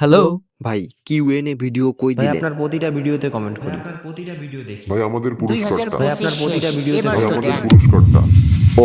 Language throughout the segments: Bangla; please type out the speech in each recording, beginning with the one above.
হ্যালো। ভাই কিউএনএ ভিডিও কই দিলে? আপনার প্রতিটা ভিডিওতে কমেন্ট করি আপনার প্রতিটা ভিডিও দেখি। ভাই আমাদের পুরস্কারটা। ভাই আপনার প্রতিটা ভিডিওতে ভাই আমাদের পুরস্কারটা।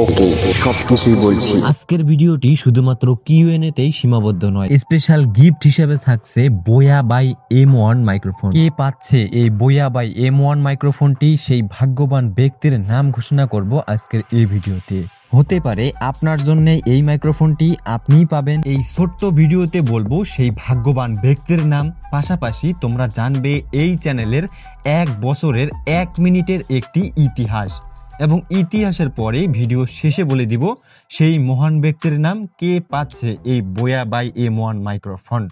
ওকে সব কিছুই বলছি। আজকের ভিডিওটি শুধুমাত্র কিউএনএ তেই সীমাবদ্ধ নয়। স্পেশাল গিফট হিসেবে থাকছে Boya by M one microphone কে পাচ্ছে এই বোয়া বাই এম ওয়ান মাইক্রোফোনটি সেই ভাগ্যবান ব্যক্তির নাম ঘোষণা করব আজকের এই ভিডিওতে। হতে পারে আপনার জন্য এই মাইক্রোফোনটি আপনিই পাবেন। এই ছোট্ট ভিডিওতে বলব সেই ভাগ্যবান ব্যক্তির নাম। পাশাপাশি তোমরা জানবে এই চ্যানেলের এক বছরের এক মিনিটের একটি ইতিহাস। এবং ইতিহাসের পরে ভিডিও শেষে বলে দিব, সেই মহান ব্যক্তির নাম কে পাচ্ছে এই Boya by M one microphone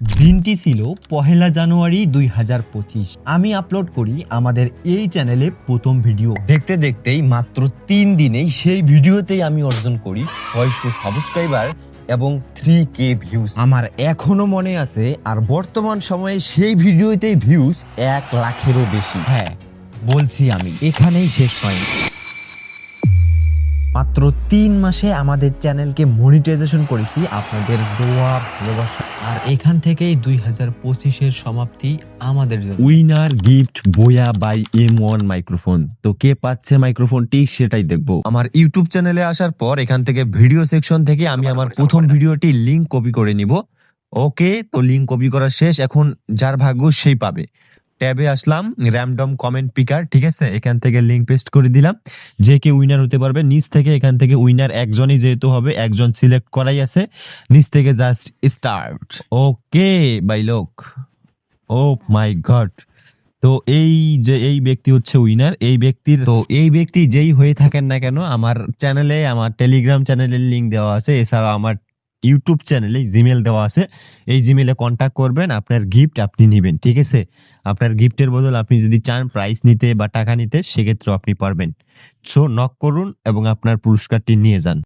দিনটি ছিল পহেলা জানুয়ারি দুই হাজার পঁচিশ। আমি আপলোড করি আমাদের এই চ্যানেলে প্রথম ভিডিও। দেখতে দেখতেই মাত্র তিন দিনেই সেই ভিডিওতেই আমি অর্জন করি ছয়শো সাবস্ক্রাইবার এবং থ্রি কে ভিউজ আমার এখনও মনে আছে, আর বর্তমান সময়ে সেই ভিডিওতেই ভিউজ এক লাখেরও বেশি। হ্যাঁ বলছি আমি, এখানেই শেষ হয়নি মাত্র তিন মাসে আমাদের চ্যানেলকে মনিটাইজেশন করেছি। আপনাদের দোয়া, ভালোবাসা। আর এখান থেকেই দুই হাজার পঁচিশের সমাপ্তি আমাদের winner gift Boya by M one microphone তো কে পাচ্ছে মাইক্রোফোনটি সেটাই দেখব। আমার ইউটিউব চ্যানেলে আসার পর এখান থেকে ভিডিও সেকশন থেকে আমি আমার প্রথম ভিডিওটি লিংক কপি করে নিব। ওকে তো লিংক কপি করা শেষ। এখন যার ভাগ্য সেই পাবে। ট্যাবে আসলাম র্যামডম কমেন্ট পিকার ঠিক আছে? এখান থেকে লিঙ্ক পেস্ট করে দিলাম। যে কে উইনার হতে পারবে, নিচ থেকে এখান থেকে উইনার একজনই যেহেতু হবে, একজন সিলেক্ট করাই আছে। নিচ থেকে জাস্ট স্টার্ট ওকে বাই লোক ও মাই গড তো এই যে, এই ব্যক্তি হচ্ছে উইনার এই ব্যক্তির তো এই ব্যক্তি যেই হয়ে থাকেন না কেন, আমার চ্যানেলে আমার টেলিগ্রাম চ্যানেলের লিঙ্ক দেওয়া আছে। এছাড়াও আমার ইউটিউব চ্যানেলে জিমেল দেওয়া আছে। এই জিমেলে কন্ট্যাক্ট করবেন, আপনার গিফট আপনি নেবেন, ঠিক আছে? আপনার গিফটের বদল আপনি যদি চান প্রাইস নিতে বা টাকা নিতে, সেক্ষেত্রেও আপনি পারবেন। সো নক করুন এবং আপনার পুরস্কারটি নিয়ে যান।